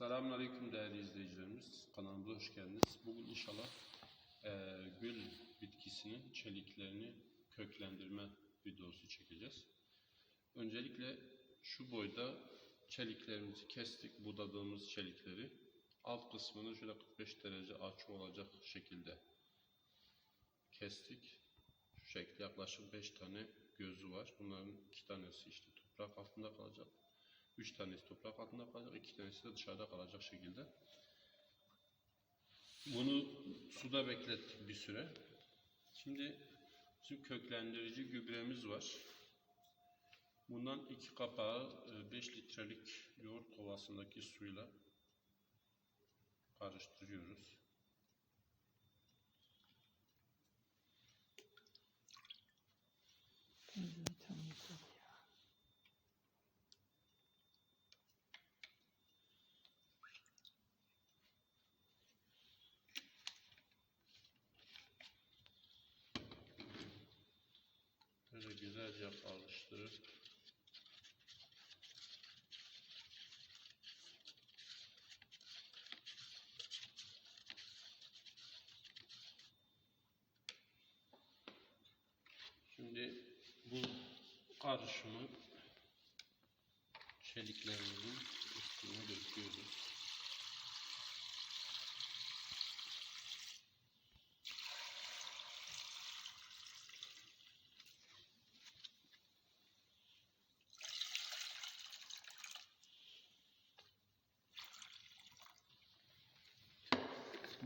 Selamünaleyküm değerli izleyicilerimiz. Kanalımıza hoş geldiniz. Bugün inşallah eee, gül bitkisinin çeliklerini köklendirme videosu çekeceğiz. Öncelikle şu boyda çeliklerimizi kestik. Budadığımız çelikleri. Alt kısmını şöyle 45 derece açı olacak şekilde kestik. Şu şekilde yaklaşık 5 tane gözü var. Bunların 2 tanesi işte toprak altında kalacak. 3 tanesi toprak altında kalacak, 2 tanesi de dışarıda kalacak şekilde. Bunu suda beklettik bir süre. Şimdi bizim köklendirici gübremiz var. Bundan iki kapağı 5 litrelik yoğurt kovasındaki suyla karıştırıyoruz. Böyle güzelce karıştırıp Şimdi bu karışımı çeliklerimizin üstüne döküyoruz.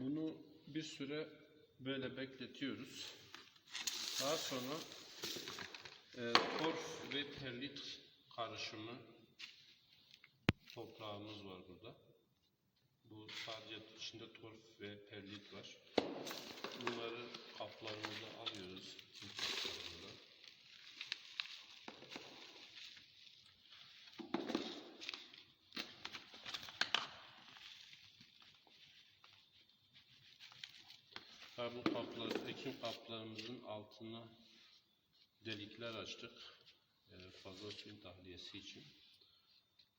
Bunu bir süre böyle bekletiyoruz. Daha sonra e, torf ve perlit karışımı toprağımız var burada. Bu sadece içinde torf ve perlit var. Bunları kaplarımıza alıyoruz. Kaplarımıza. Tabi bu kaplar, ekim kaplarımızın altına delikler açtık. e, fazla suyun tahliyesi için.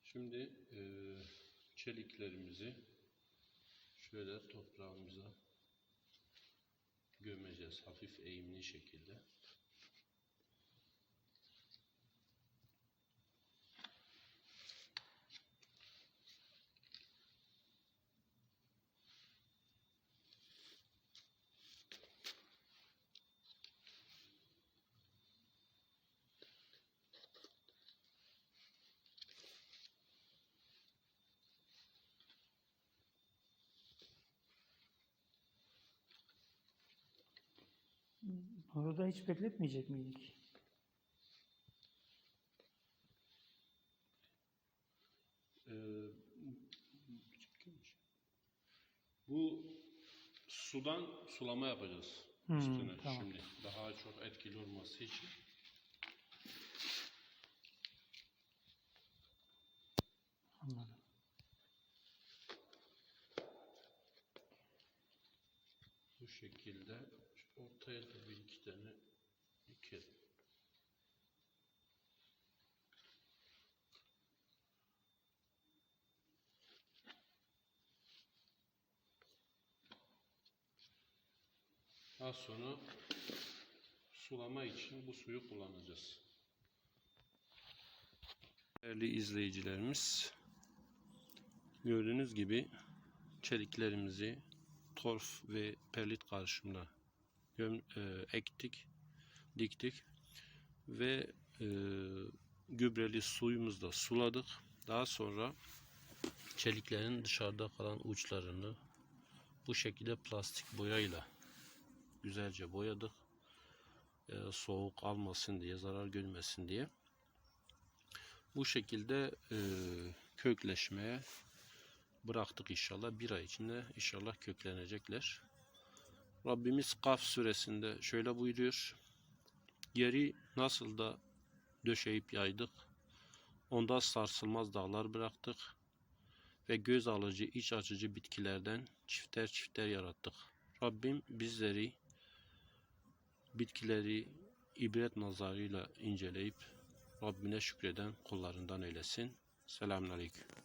Şimdi e, çeliklerimizi şöyle toprağımıza gömeceğiz. Hafif eğimli şekilde. Orada hiç bekletmeyecek miydik? Ee, bu sudan sulama yapacağız Hmm, üstüne tamam. şimdi daha çok etkili olması için. Anladım. Bu şekilde ortaya da bir iki tane dikelim. Daha sonra sulama için bu suyu kullanacağız. Değerli izleyicilerimiz, gördüğünüz gibi çeliklerimizi torf ve perlit karışımına göm, e, ektik, diktik ve e, gübreli suyumuzla suladık. Daha sonra çeliklerin dışarıda kalan uçlarını bu şekilde plastik boyayla güzelce boyadık. E, soğuk almasın diye, zarar görmesin diye. Bu şekilde e, kökleşmeye bıraktık inşallah. Bir ay içinde inşallah köklenecekler. Rabbimiz Kaf suresinde şöyle buyuruyor. Yeri nasıl da döşeyip yaydık. Onda sarsılmaz dağlar bıraktık. Ve göz alıcı, iç açıcı bitkilerden çifter çifter yarattık. Rabbim bizleri bitkileri ibret nazarıyla inceleyip Rabbine şükreden kullarından eylesin. Selamünaleyküm.